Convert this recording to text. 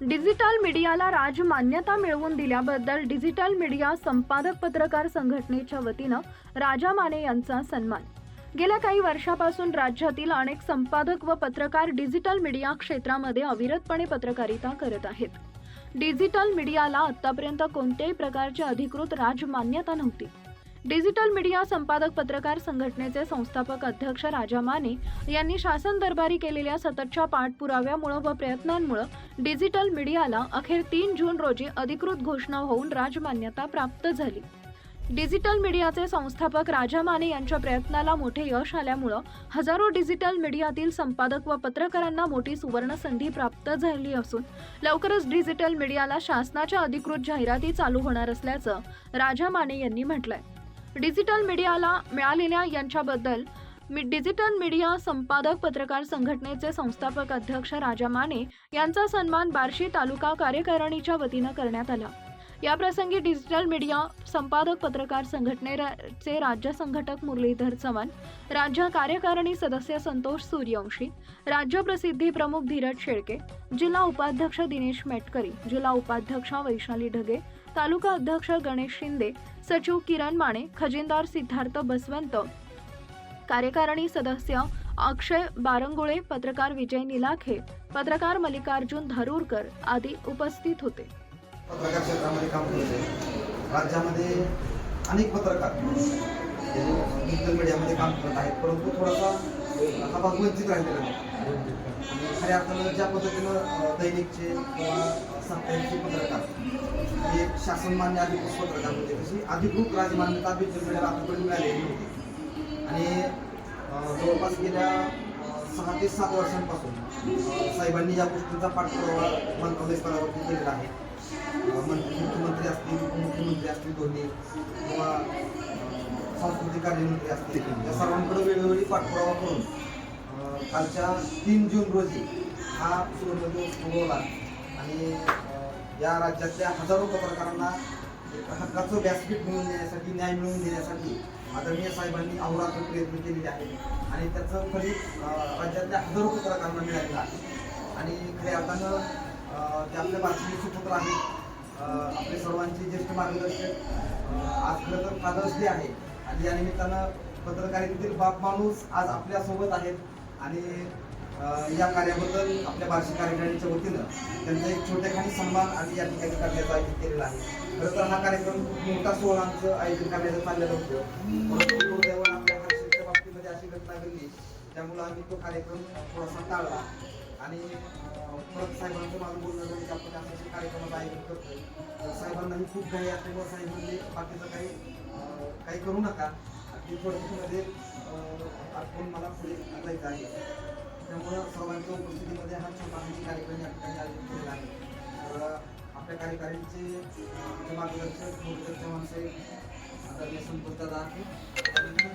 Digital मीडियाला राजमान्यता मिळवून दिल्याबद्दल डिजिटल मीडिया संपादक पत्रकार संघटनेच्या वतीनं राजा माने यांचा सन्मान. गेल्या काही वर्षापासून राज्यातील अनेक संपादक व पत्रकार डिजिटल मीडिया क्षेत्रामध्ये अविरतपणे पत्रकारिता करत आहेत. डिजिटल मीडियाला आतापर्यंत कोणत्याही प्रकारची अधिकृत राजमान्यता नव्हती. डिजिटल मीडिया संपादक पत्रकार संघटनेचे संस्थापक अध्यक्ष राजा माने यांनी शासन दरबारी केलेल्या सततच्या पाठपुराव्यामुळं व प्रयत्नांमुळं डिजिटल मीडियाला अखेर तीन जून रोजी अधिकृत घोषणा होऊन राजमान्यता प्राप्त झाली. डिजिटल मीडियाचे संस्थापक राजा माने यांच्या प्रयत्नाला मोठे यश आल्यामुळं हजारो डिजिटल मीडियातील संपादक व पत्रकारांना मोठी सुवर्ण संधी प्राप्त झाली असून लवकरच डिजिटल मीडियाला शासनाच्या अधिकृत जाहिराती चालू होणार असल्याचं राजा माने यांनी म्हटलंय. डिजिटल मीडियाला मिळालेल्या यांच्याबद्दल मी डिजिटल मीडिया संपादक पत्रकार संघटनेचे संस्थापक अध्यक्ष राजा माने यांचा सन्मान बार्शी तालुका कार्यकारिणीच्या वतीनं करण्यात आला. याप्रसंगी डिजिटल मीडिया संपादक पत्रकार संघटनेचे राज्य संघटक मुरलीधर चव्हाण राज्य कार्यकारिणी सदस्य संतोष सूर्यवंशी राज्य प्रसिद्धी प्रमुख धीरज शेळके जिल्हा उपाध्यक्ष दिनेश मेटकरी जिल्हा उपाध्यक्षा वैशाली ढगे तालुका अध्यक्ष गणेश शिंदे सचिव किरण माने खजिनदार सिद्धार्थ बसवंत कार्यकारिणी सदस्य अक्षय बारंगुळे पत्रकार विजय निलाखे पत्रकार मल्लिकार्जुन धारूरकर आदी उपस्थित होते. पत्रकार क्षेत्रामध्ये काम करते राज्यामध्ये अनेक पत्रकार डिजिटल मीडियामध्ये काम करत आहेत. परंतु थोडासा हा भाग वंचित राहिलेला आणि खऱ्या अर्थानं ज्या पद्धतीनं दैनिकचे किंवा साप्ताहिकचे पत्रकार हे एक शासनमान्य अधिकृत पत्रकार म्हणजे तशी अधिकृत राजमान्यता डिजिटल मीडियाला आतापर्यंत मिळालेली नव्हती. आणि जवळपास गेल्या सहा ते सात वर्षांपासून साहेबांनी या गोष्टींचा पाठपुरावा मंत्रालय स्तरावरती केलेला आहे. मंत्री मुख्यमंत्री असतील उपमुख्यमंत्री असतील दोन्ही किंवा सांस्कृतिक कार्यमंत्री असतील. या सर्वांकडे वेळोवेळी पाठपुरावा करून कालच्या तीन जून रोजी हा सुवर्णदिवस उगवला. आणि अ, या राज्यातल्या हजारो पत्रकारांना हक्काचं व्यासपीठ मिळवून देण्यासाठी न्याय मिळवून देण्यासाठी आदरणीय साहेबांनी अहोरात्र प्रयत्न केलेले आहेत. आणि त्याचं फलित राज्यातल्या हजारो पत्रकारांना मिळालेलं आहे. आणि खऱ्या अर्थानं ते आपल्या बातमी सुपुत्र आहेत आपले सर्वांचे ज्येष्ठ मार्गदर्शक आज खरं तर फादर्स डे आहे आणि या निमित्तानं पत्रकारितेतील बाप माणूस आज आपल्यासोबत आहेत. आणि या कार्याबद्दल आपल्या भाषिक कार्यकारिणीच्या वतीनं त्यांचा एक छोटेखानी सन्मान आणि या ठिकाणी करण्याचं आयोजित केलेलं आहे. खरं तर हा कार्यक्रम खूप मोठा सोहळांचं आयोजन करण्याचं चाललेलं होतं. परंतु दुर्दैवानं आपल्या भाषेच्या बाबतीमध्ये अशी घटना घडली त्यामुळं आम्ही तो कार्यक्रम थोडासा टाळला. आणि परत साहेबांचं माझं बोलणं झालं की आपण अशा कार्यक्रमाचं आयोजन करतो साहेबांनाही खूप काही असल्यामुळे साहेबांनी बाकीचं काही करू नका. अगदी थोडक्यामध्ये आठवून मला पुढे जायचं आहे. त्यामुळं सर्वांच्या उपस्थितीमध्ये हा छोटा कार्यक्रम या ठिकाणी आयोजित केलेला आहे. तर आपल्या कार्यकारिणीचे कार्यकारीचे मार्गदर्शक गुरुदत्त माणसे आदरणीय संतोषदादा आहे आदरणीय